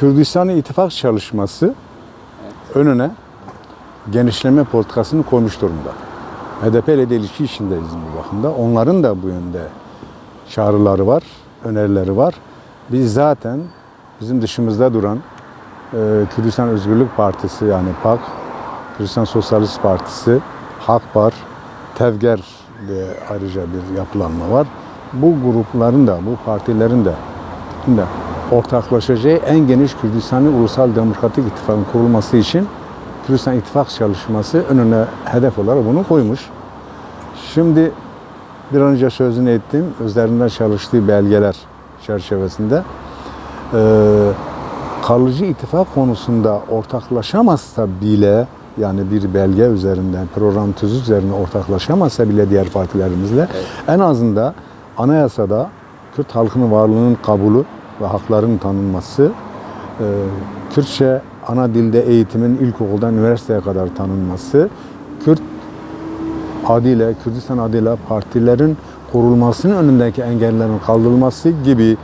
Kürdistan ittifak çalışması önüne genişleme politikasını koymuş durumda. HDP ile de ilişki içindeyiz bu bakımda. Onların da bu yönde çağrıları var, önerileri var. Biz zaten bizim dışımızda duran e, Kürdistan Özgürlük Partisi yani PAK, Kürdistan Sosyalist Partisi, HAKPAR, TEVGER diye ayrıca bir yapılanma var. Bu grupların da, bu partilerin de, de ortaklaşacağı en geniş Kürdistan'ın Ulusal Demokratik İttifakı'nın kurulması için Kürdistan İttifak çalışması önüne hedef olarak bunu koymuş. Şimdi bir an önce sözünü ettim. Üzerinde çalıştığı belgeler çerçevesinde eee kalıcı ittifak konusunda ortaklaşamazsa bile yani bir belge üzerinden, program tüzü üzerine ortaklaşamazsa bile diğer partilerimizle en azında anayasada Kürt halkının varlığının kabulü ve haklarının tanınması, e, Kürtçe ana dilde eğitimin ilkokuldan üniversiteye kadar tanınması, Kürt adıyla, Kürdistan adıyla partilerin kurulmasının önündeki engellerin kaldırılması gibi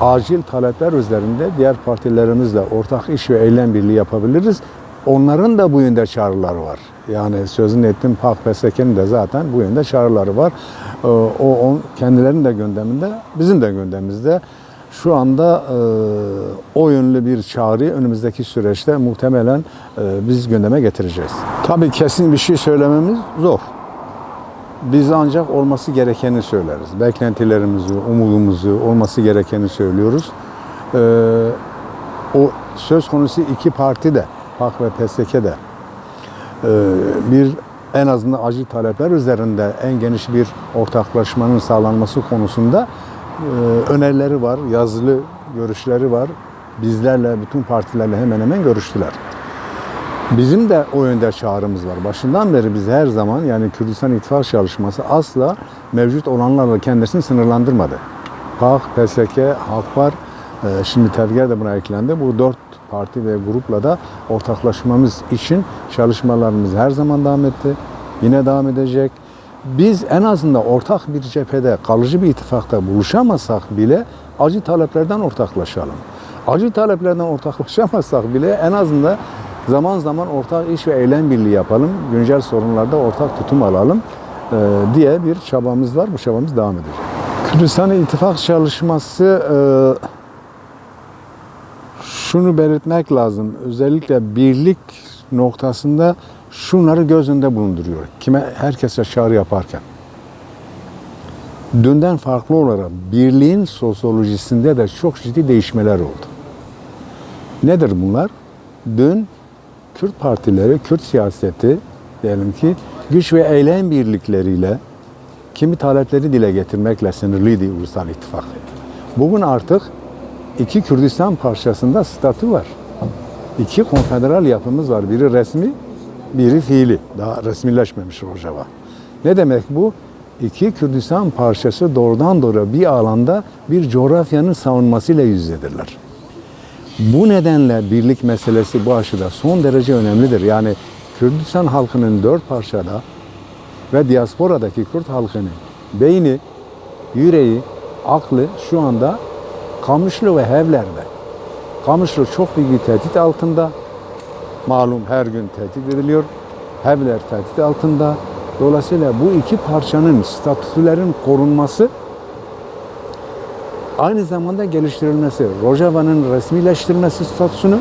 acil talepler üzerinde diğer partilerimizle ortak iş ve eylem birliği yapabiliriz. Onların da bu yönde çağrıları var. Yani sözünü ettim PAK PSK'nin de zaten bu yönde çağrıları var. Ee, O on, kendilerinin de gündeminde, bizim de gündemimizde. Şu anda e, o yönlü bir çağrı önümüzdeki süreçte muhtemelen e, biz gündeme getireceğiz. Tabii kesin bir şey söylememiz zor. Biz ancak olması gerekeni söyleriz. Beklentilerimizi, umudumuzu, olması gerekeni söylüyoruz. Ee, o söz konusu iki parti de, PAK ve PSK de e, bir en azından acil talepler üzerinde en geniş bir ortaklaşmanın sağlanması konusunda e, önerileri var, yazılı görüşleri var. Bizlerle, bütün partilerle hemen hemen görüştüler. Bizim de o yönde çağrımız var. Başından beri biz her zaman yani Kürdistan İttifak çalışması asla mevcut olanlarla kendisini sınırlandırmadı. PAK, PSK, HAKPAR, e, şimdi TEVGER de buna eklendi. Bu dört parti ve grupla da ortaklaşmamız için çalışmalarımız her zaman devam etti. Yine devam edecek. Biz en azından ortak bir cephede, kalıcı bir ittifakta buluşamasak bile acil taleplerden ortaklaşalım. Acil taleplerden ortaklaşamazsak bile en azından zaman zaman ortak iş ve eylem birliği yapalım. Güncel sorunlarda ortak tutum alalım e, diye bir çabamız var. Bu çabamız devam edecek. Kürdistan ittifak çalışması e, şunu belirtmek lazım. Özellikle birlik noktasında şunları göz önünde bulunduruyor. Kime herkese çağrı yaparken. Dünden farklı olarak birliğin sosyolojisinde de çok ciddi değişmeler oldu. Nedir bunlar? Dün Kürt partileri, Kürt siyaseti diyelim ki güç ve eylem birlikleriyle kimi talepleri dile getirmekle sınırlıydı Ulusal İttifak. Bugün artık iki Kürdistan parçasında statü var. İki konfederal yapımız var. Biri resmi, biri fiili. Daha resmileşmemiş Rojava. Ne demek bu? İki Kürdistan parçası doğrudan doğruya bir alanda bir coğrafyanın savunmasıyla yüzdedirler. Bu nedenle birlik meselesi bu aşıda son derece önemlidir. Yani Kürdistan halkının dört parçada ve diasporadaki Kürt halkının beyni, yüreği, aklı şu anda Kamışlı ve Hevler'de. Kamışlı çok büyük bir tehdit altında. Malum her gün tehdit ediliyor. Hevler tehdit altında. Dolayısıyla bu iki parçanın statülerin korunması aynı zamanda geliştirilmesi, Rojava'nın resmileştirilmesi statüsünü,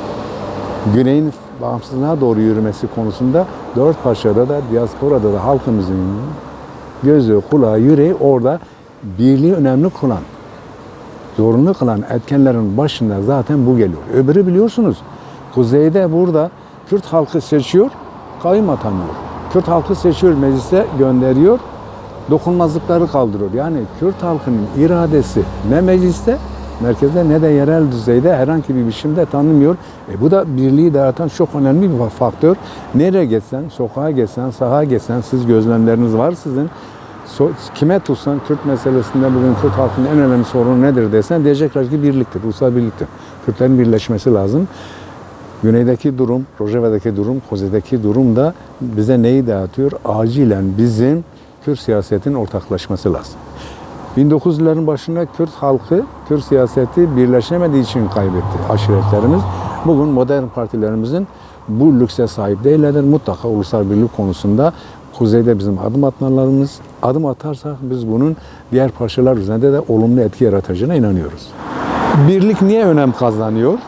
Güney'in bağımsızlığa doğru yürümesi konusunda dört parçada da diasporada da halkımızın gözü, kulağı, yüreği orada birliği önemli kılan, zorunlu kılan etkenlerin başında zaten bu geliyor. Öbürü biliyorsunuz kuzeyde burada Kürt halkı seçiyor, kayyum atanıyor. Kürt halkı seçiyor, meclise gönderiyor, dokunmazlıkları kaldırıyor. Yani Kürt halkının iradesi ne mecliste, merkezde ne de yerel düzeyde herhangi bir biçimde tanımıyor. E bu da birliği dağıtan çok önemli bir faktör. Nereye geçsen, sokağa geçsen, sahaya geçsen, siz gözlemleriniz var sizin. So, kime tutsan Kürt meselesinde bugün Kürt halkının en önemli sorunu nedir desen diyecekler ki birliktir, ulusal birliktir. Kürtlerin birleşmesi lazım. Güneydeki durum, Rojava'daki durum, Koze'deki durum da bize neyi dağıtıyor? Acilen bizim Kürt siyasetin ortaklaşması lazım. 1900'lerin başında Kürt halkı, Kürt siyaseti birleşemediği için kaybetti aşiretlerimiz. Bugün modern partilerimizin bu lükse sahip değillerdir. Mutlaka ulusal birlik konusunda kuzeyde bizim adım atmalarımız, adım atarsak biz bunun diğer parçalar üzerinde de olumlu etki yaratacağına inanıyoruz. Birlik niye önem kazanıyor?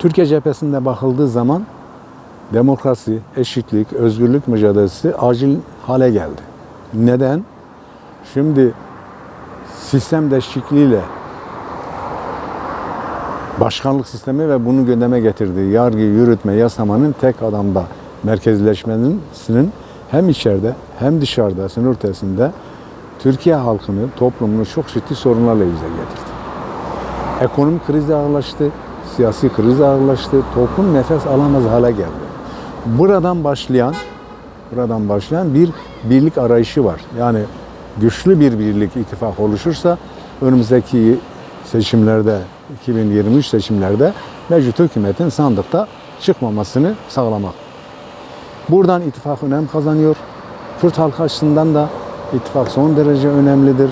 Türkiye cephesinde bakıldığı zaman demokrasi, eşitlik, özgürlük mücadelesi acil hale geldi. Neden? Şimdi sistem değişikliğiyle başkanlık sistemi ve bunu gündeme getirdiği yargı, yürütme, yasamanın tek adamda merkezleşmenin hem içeride hem dışarıda, sınır ötesinde Türkiye halkını, toplumunu çok ciddi sorunlarla yüze getirdi. Ekonomik kriz ağırlaştı, siyasi kriz ağırlaştı, toplum nefes alamaz hale geldi. Buradan başlayan, buradan başlayan bir birlik arayışı var. Yani güçlü bir birlik ittifak oluşursa önümüzdeki seçimlerde 2023 seçimlerde mevcut hükümetin sandıkta çıkmamasını sağlamak. Buradan ittifak önem kazanıyor. Kürt halkı açısından da ittifak son derece önemlidir.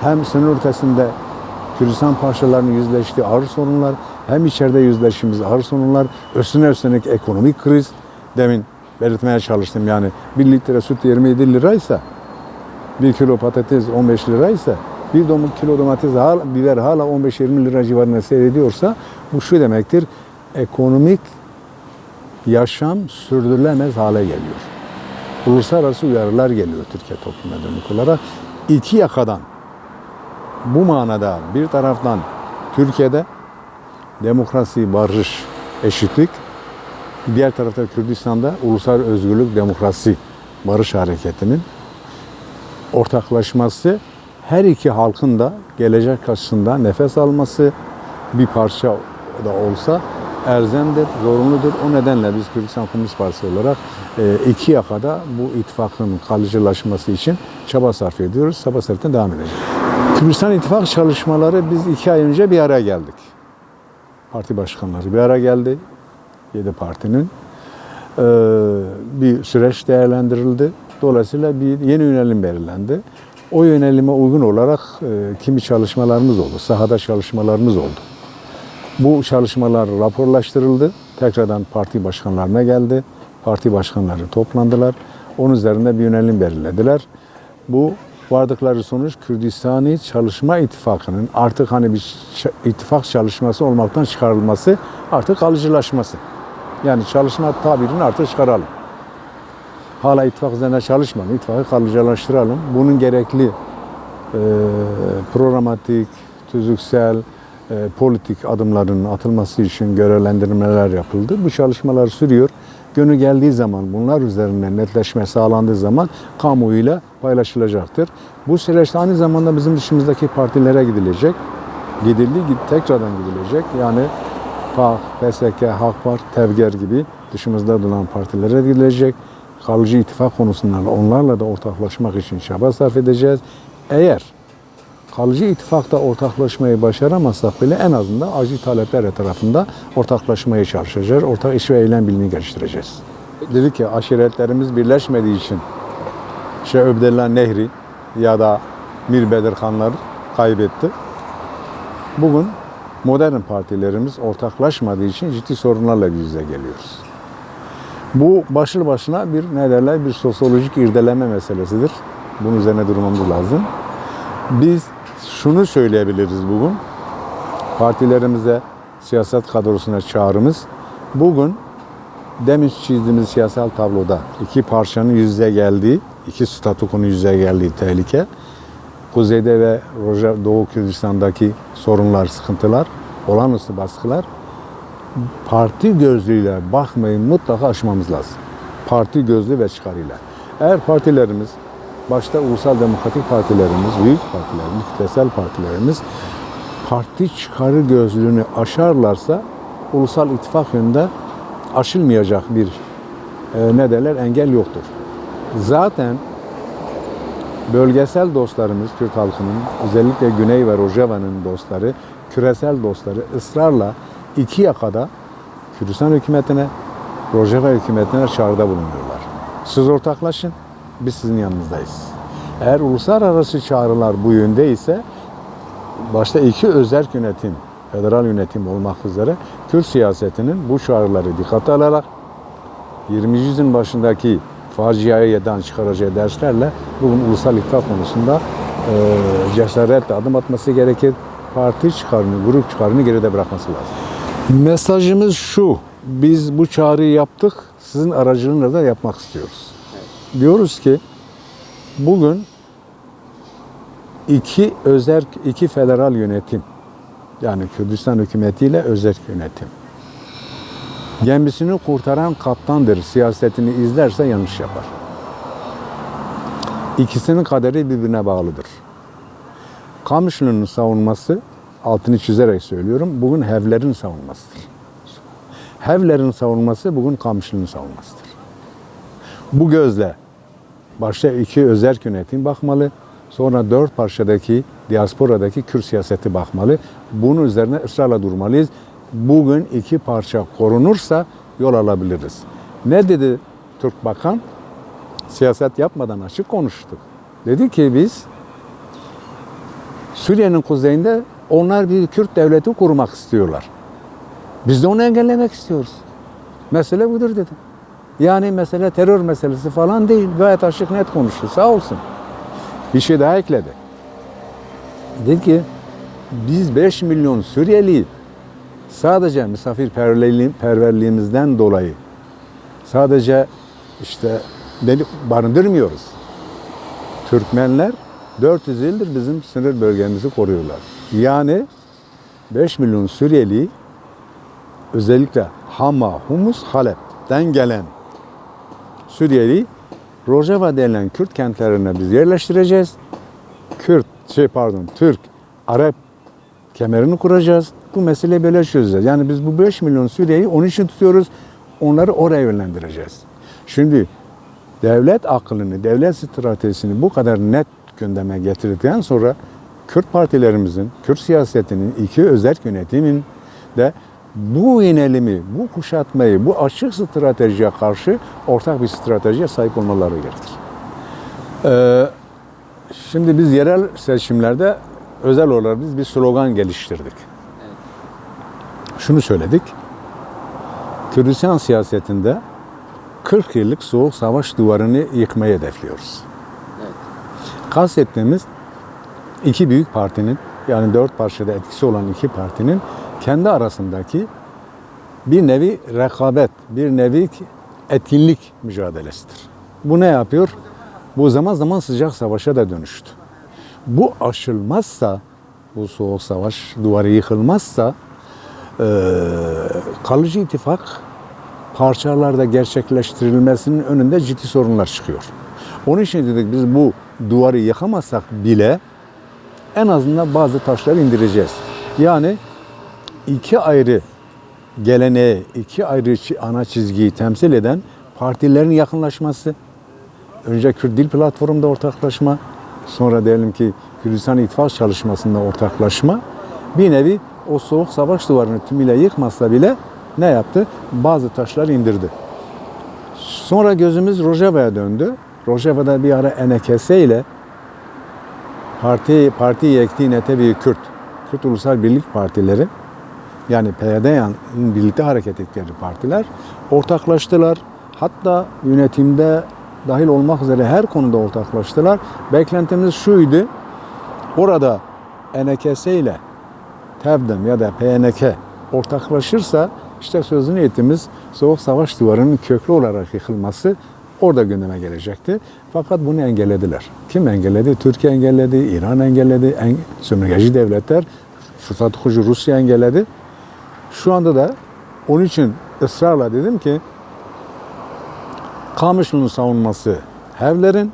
Hem sınır ötesinde Kürdistan parçalarının yüzleştiği ağır sorunlar, hem içeride yüzleştiğimiz ağır sorunlar, üstüne üstelik ekonomik kriz. Demin belirtmeye çalıştım yani 1 litre süt 27 liraysa, 1 kilo patates 15 liraysa, bir kilo domates, hala, biber hala 15-20 lira civarında seyrediyorsa bu şu demektir, ekonomik yaşam sürdürülemez hale geliyor. Uluslararası uyarılar geliyor Türkiye toplumuna dönük olarak. İki yakadan bu manada bir taraftan Türkiye'de demokrasi, barış, eşitlik, diğer tarafta Kürdistan'da ulusal özgürlük, demokrasi, barış hareketinin ortaklaşması her iki halkın da gelecek açısından nefes alması bir parça da olsa erzemdir, zorunludur. O nedenle biz Kürdistan Komünist Partisi olarak e, iki yakada bu ittifakın kalıcılaşması için çaba sarf ediyoruz. Çaba sarf etmeye devam edeceğiz. Kürdistan İttifak çalışmaları biz iki ay önce bir araya geldik. Parti başkanları bir araya geldi. Yedi partinin. Ee, bir süreç değerlendirildi. Dolayısıyla bir yeni yönelim belirlendi. O yönelime uygun olarak e, kimi çalışmalarımız oldu. Sahada çalışmalarımız oldu. Bu çalışmalar raporlaştırıldı. Tekrardan parti başkanlarına geldi. Parti başkanları toplandılar. Onun üzerinde bir yönelim belirlediler. Bu vardıkları sonuç Kürdistani Çalışma İttifakı'nın artık hani bir ittifak çalışması olmaktan çıkarılması, artık kalıcılaşması. Yani çalışma tabirini artık çıkaralım. Hala ittifak üzerine çalışmayalım, ittifakı kalıcılaştıralım. Bunun gerekli e, programatik, tüzüksel, e, politik adımların atılması için görevlendirmeler yapıldı. Bu çalışmalar sürüyor. Günü geldiği zaman bunlar üzerine netleşme sağlandığı zaman kamuoyuyla paylaşılacaktır. Bu süreçte aynı zamanda bizim dışımızdaki partilere gidilecek. Gidildi, tekrardan gidilecek. Yani PAK, PSK, HAK Parti, TEVGER gibi dışımızda duran partilere gidilecek. Kalıcı ittifak konusunda onlarla da ortaklaşmak için çaba sarf edeceğiz. Eğer kalıcı ittifakta ortaklaşmayı başaramazsak bile en azından acil talepler etrafında ortaklaşmaya çalışacağız. Ortak iş ve eylem bilimini geliştireceğiz. Dedik ki aşiretlerimiz birleşmediği için şey Öbdella Nehri ya da Mir Bedirhanlar kaybetti. Bugün modern partilerimiz ortaklaşmadığı için ciddi sorunlarla yüz yüze geliyoruz. Bu başlı başına bir ne derler bir sosyolojik irdeleme meselesidir. Bunun üzerine durmamız lazım. Biz şunu söyleyebiliriz bugün. Partilerimize, siyaset kadrosuna çağrımız. Bugün demin çizdiğimiz siyasal tabloda iki parçanın yüz yüze geldiği, iki statükonun yüz yüze geldiği tehlike, Kuzeyde ve Doğu Kürdistan'daki sorunlar, sıkıntılar, olağanüstü baskılar parti gözlüğüyle bakmayı mutlaka aşmamız lazım. Parti gözlü ve çıkarıyla. Eğer partilerimiz, başta ulusal demokratik partilerimiz, büyük partilerimiz, kitlesel partilerimiz parti çıkarı gözlüğünü aşarlarsa ulusal ittifak yönünde aşılmayacak bir e, ne derler engel yoktur. Zaten bölgesel dostlarımız Kürt halkının özellikle Güney ve Rojava'nın dostları, küresel dostları ısrarla iki yakada Kürdistan hükümetine, Rojava hükümetine çağrıda bulunuyorlar. Siz ortaklaşın, biz sizin yanınızdayız. Eğer uluslararası çağrılar bu yönde ise başta iki özerk yönetim, federal yönetim olmak üzere Kürt siyasetinin bu çağrıları dikkate alarak 20. yüzyılın başındaki faciaya yeden çıkaracağı derslerle bugün ulusal ittifak konusunda e, cesaretle adım atması gerekir. Parti çıkarını, grup çıkarını geride bırakması lazım. Mesajımız şu, biz bu çağrıyı yaptık, sizin aracılığıyla da yapmak istiyoruz. Diyoruz ki bugün iki özerk, iki federal yönetim, yani Kürdistan hükümetiyle özerk yönetim. Gemisini kurtaran kaptandır. Siyasetini izlerse yanlış yapar. İkisinin kaderi birbirine bağlıdır. Kamışlı'nın savunması, altını çizerek söylüyorum, bugün Hevler'in savunmasıdır. Hevler'in savunması bugün Kamışlı'nın savunmasıdır. Bu gözle başta iki özerk yönetim bakmalı, sonra dört parçadaki diasporadaki Kürt siyaseti bakmalı. Bunun üzerine ısrarla durmalıyız. Bugün iki parça korunursa yol alabiliriz. Ne dedi Türk Bakan? Siyaset yapmadan açık konuştuk. Dedi ki biz Suriye'nin kuzeyinde onlar bir Kürt devleti kurmak istiyorlar. Biz de onu engellemek istiyoruz. Mesele budur dedi. Yani mesele terör meselesi falan değil. Gayet açık net konuştu. Sağ olsun. Bir şey daha ekledi. Dedi ki biz 5 milyon Suriyeli sadece misafirperverliğimizden dolayı sadece işte beni barındırmıyoruz. Türkmenler 400 yıldır bizim sınır bölgemizi koruyorlar. Yani 5 milyon Suriyeli özellikle Hama, Humus, Halep'ten gelen Suriyeli Rojava denilen Kürt kentlerine biz yerleştireceğiz. Kürt, şey pardon, Türk, Arap kemerini kuracağız. Bu meseleyi böyle çözeceğiz. Yani biz bu 5 milyon Suriye'yi onun için tutuyoruz. Onları oraya yönlendireceğiz. Şimdi devlet aklını, devlet stratejisini bu kadar net gündeme getirdikten sonra Kürt partilerimizin, Kürt siyasetinin, iki özel yönetimin de bu inelimi, bu kuşatmayı, bu açık stratejiye karşı ortak bir stratejiye sahip olmaları gerekir. Ee, şimdi biz yerel seçimlerde özel olarak biz bir slogan geliştirdik. Şunu söyledik. Kürdistan siyasetinde 40 yıllık soğuk savaş duvarını yıkmayı hedefliyoruz. Kastettiğimiz iki büyük partinin yani dört parçada etkisi olan iki partinin kendi arasındaki bir nevi rekabet, bir nevi etkinlik mücadelesidir. Bu ne yapıyor? Bu zaman zaman sıcak savaşa da dönüştü. Bu aşılmazsa, bu soğuk savaş duvarı yıkılmazsa kalıcı ittifak parçalarda gerçekleştirilmesinin önünde ciddi sorunlar çıkıyor. Onun için dedik biz bu duvarı yıkamazsak bile en azından bazı taşları indireceğiz. Yani iki ayrı geleneği, iki ayrı ana çizgiyi temsil eden partilerin yakınlaşması, önce Kürt Dil Platformu'nda ortaklaşma, sonra diyelim ki Kürdistan İttifak çalışmasında ortaklaşma, bir nevi o soğuk savaş duvarını tümüyle yıkmasa bile ne yaptı? Bazı taşlar indirdi. Sonra gözümüz Rojava'ya döndü. Rojava'da bir ara NKS ile parti parti yekti netebi Kürt, Kürt Ulusal Birlik Partileri yani PYD'nin birlikte hareket ettikleri partiler ortaklaştılar. Hatta yönetimde dahil olmak üzere her konuda ortaklaştılar. Beklentimiz şuydu. Orada NKS ile TEVDEM ya da PNK ortaklaşırsa işte sözünü ettiğimiz Soğuk Savaş duvarının köklü olarak yıkılması orada gündeme gelecekti. Fakat bunu engellediler. Kim engelledi? Türkiye engelledi, İran engelledi, en, sömürgeci devletler, fırsat kurucu Rusya engelledi. Şu anda da onun için ısrarla dedim ki Kamışlı'nın savunması Hevler'in,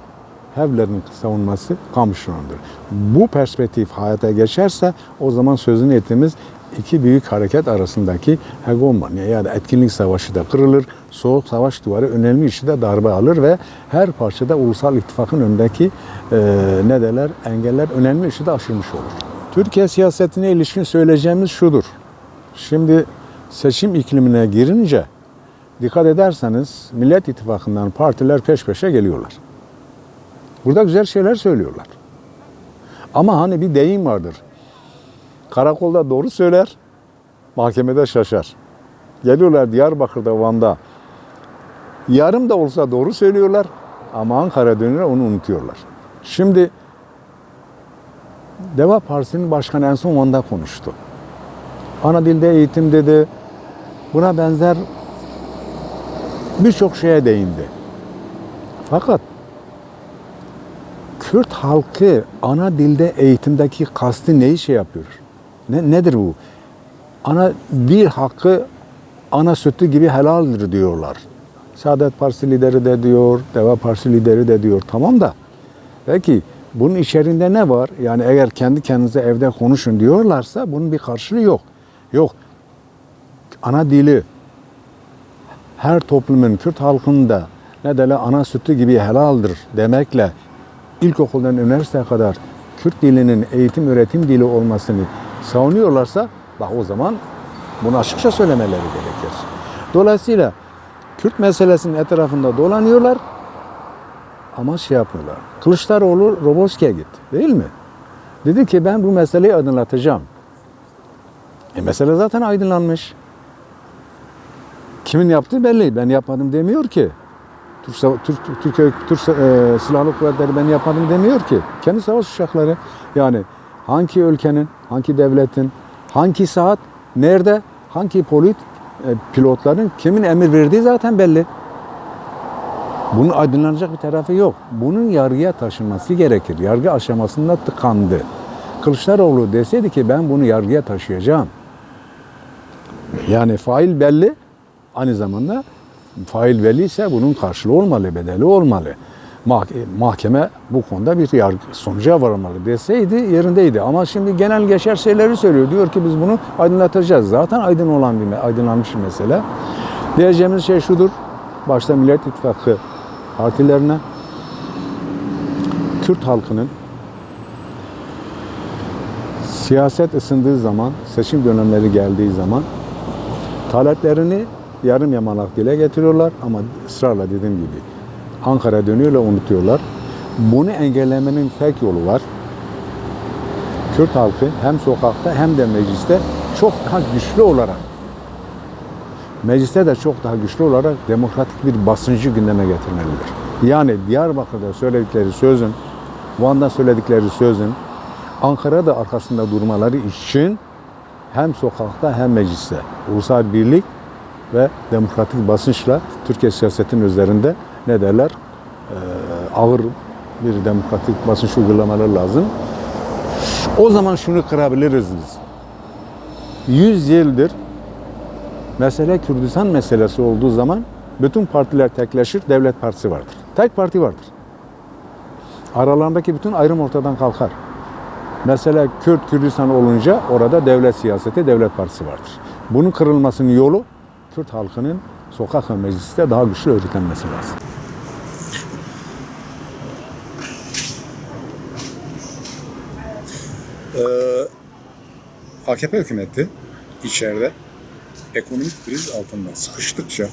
Hevler'in savunması Kamışlı'nındır. Bu perspektif hayata geçerse o zaman sözünü ettiğimiz iki büyük hareket arasındaki hegemonya ya da etkinlik savaşı da kırılır. Soğuk savaş duvarı önemli işi de darbe alır ve her parçada ulusal ittifakın önündeki e, ne engeller önemli işi de aşılmış olur. Türkiye siyasetine ilişkin söyleyeceğimiz şudur. Şimdi seçim iklimine girince dikkat ederseniz Millet İttifakı'ndan partiler peş peşe geliyorlar. Burada güzel şeyler söylüyorlar. Ama hani bir deyim vardır. Karakolda doğru söyler, mahkemede şaşar. Geliyorlar Diyarbakır'da, Van'da. Yarım da olsa doğru söylüyorlar ama Ankara dönüyor onu unutuyorlar. Şimdi Deva Partisi'nin başkanı en son Van'da konuştu. Ana dilde eğitim dedi. Buna benzer birçok şeye değindi. Fakat Kürt halkı ana dilde eğitimdeki kastı neyi şey yapıyor? Ne, nedir bu? Ana dil hakkı ana sütü gibi helaldir diyorlar. Saadet Partisi lideri de diyor, Deva Partisi lideri de diyor. Tamam da peki bunun içerisinde ne var? Yani eğer kendi kendinize evde konuşun diyorlarsa bunun bir karşılığı yok. Yok. Ana dili her toplumun, Kürt halkının da ne derler ana sütü gibi helaldir demekle ilkokuldan üniversiteye kadar Kürt dilinin eğitim öğretim dili olmasını savunuyorlarsa bak o zaman bunu açıkça söylemeleri gerekir. Dolayısıyla Kürt meselesinin etrafında dolanıyorlar ama şey yapıyorlar. Kılıçdaroğlu Roboski'ye gitti değil mi? Dedi ki ben bu meseleyi aydınlatacağım. E mesele zaten aydınlanmış. Kimin yaptığı belli. Ben yapmadım demiyor ki. Türk, Sava- Türk, Türkiye Türk e, Silahlı Kuvvetleri ben yapmadım demiyor ki. Kendi savaş uçakları. Yani hangi ülkenin, hangi devletin, hangi saat, nerede, hangi polit, e, pilotların kimin emir verdiği zaten belli. Bunun aydınlanacak bir tarafı yok. Bunun yargıya taşınması gerekir. Yargı aşamasında tıkandı. Kılıçdaroğlu deseydi ki ben bunu yargıya taşıyacağım. Yani fail belli. Aynı zamanda fail belli ise bunun karşılığı olmalı, bedeli olmalı. Mah- Mahkeme bu konuda bir yargı sonuca varmalı deseydi yerindeydi. Ama şimdi genel geçer şeyleri söylüyor. Diyor ki biz bunu aydınlatacağız. Zaten aydın olan bir, aydınlanmış bir mesele. Diyeceğimiz şey şudur. Başta Millet İttifakı partilerine Kürt halkının siyaset ısındığı zaman, seçim dönemleri geldiği zaman taleplerini yarım yamalak dile getiriyorlar ama ısrarla dediğim gibi Ankara dönüyorlar, unutuyorlar. Bunu engellemenin tek yolu var. Kürt halkı hem sokakta hem de mecliste çok daha güçlü olarak mecliste de çok daha güçlü olarak demokratik bir basıncı gündeme getirmelidir. Yani Diyarbakır'da söyledikleri sözün, Van'da söyledikleri sözün Ankara'da arkasında durmaları için hem sokakta hem mecliste ulusal birlik ve demokratik basınçla Türkiye siyasetinin üzerinde ne derler Ee, ağır bir demokratik basınç uygulamaları lazım. O zaman şunu kırabiliriz biz. 100 yıldır mesele Kürdistan meselesi olduğu zaman bütün partiler tekleşir, devlet partisi vardır. Tek parti vardır. Aralarındaki bütün ayrım ortadan kalkar. Mesela Kürt Kürdistan olunca orada devlet siyaseti, devlet partisi vardır. Bunun kırılmasının yolu Kürt halkının sokak ve mecliste daha güçlü örgütlenmesi lazım. AKP hükümeti içeride ekonomik kriz altında sıkıştıkça,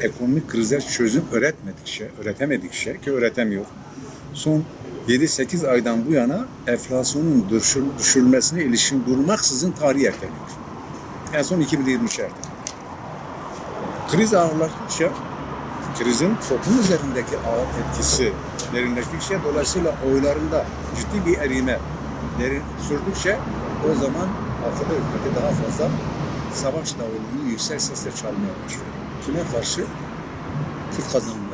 ekonomik krize çözüm öğretmedikçe, öğretemedikçe ki öğretemiyor. Son 7-8 aydan bu yana enflasyonun düşür, düşürülmesine ilişkin durmaksızın tarih erteliyor. En son 2023 erteleniyor. Kriz ağırlaştıkça krizin toplum üzerindeki ağır etkisi derinleştikçe dolayısıyla oylarında ciddi bir erime derin sürdükçe o zaman AKP hükümeti daha fazla savaş davulunu yüksek sesle çalmaya başlıyor. Kime karşı? Kürt karşı.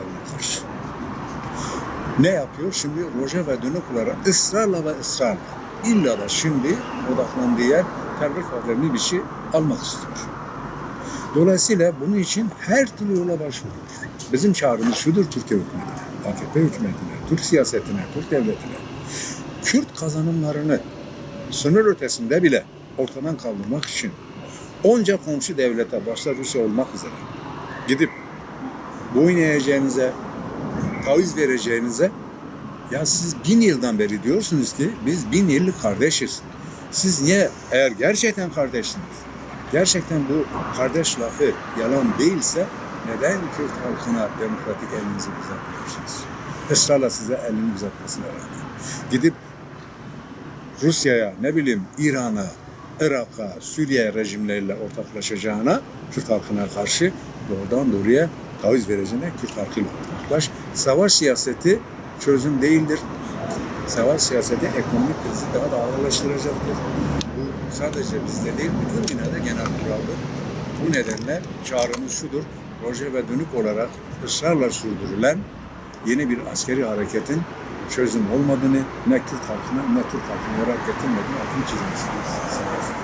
Ne yapıyor? Şimdi Roja ve Dönüklara ısrarla ve ısrarla illa da şimdi odaklandığı yer terör faaliyetini bir şey almak istiyor. Dolayısıyla bunun için her türlü yola başvuruyor. Bizim çağrımız şudur Türkiye hükümetine, AKP hükümetine, Türk siyasetine, Türk devletine. Kürt kazanımlarını sınır ötesinde bile ortadan kaldırmak için onca komşu devlete, başta Rusya olmak üzere gidip boyun eğeceğinize, taviz vereceğinize ya siz bin yıldan beri diyorsunuz ki biz bin yıllık kardeşiz. Siz niye eğer gerçekten kardeşsiniz, gerçekten bu kardeş lafı yalan değilse neden Kürt halkına demokratik elinizi uzatmıyorsunuz? ısrarla size elini uzatmasına rağmen. Gidip Rusya'ya, ne bileyim İran'a, Irak'a, Suriye rejimleriyle ortaklaşacağına Kürt halkına karşı doğrudan doğruya taviz vereceğine Kürt halkıyla ortaklaş. Savaş siyaseti çözüm değildir. Savaş siyaseti ekonomik krizi daha da ağırlaştıracaktır. Bu sadece bizde değil, bütün dünyada genel kuraldır. Bu nedenle çağrımız şudur, proje ve dönük olarak ısrarla sürdürülen yeni bir askeri hareketin çözüm olmadığını ne Kürt halkına ne Türk halkına yarar getirmediğini altını çizmesini.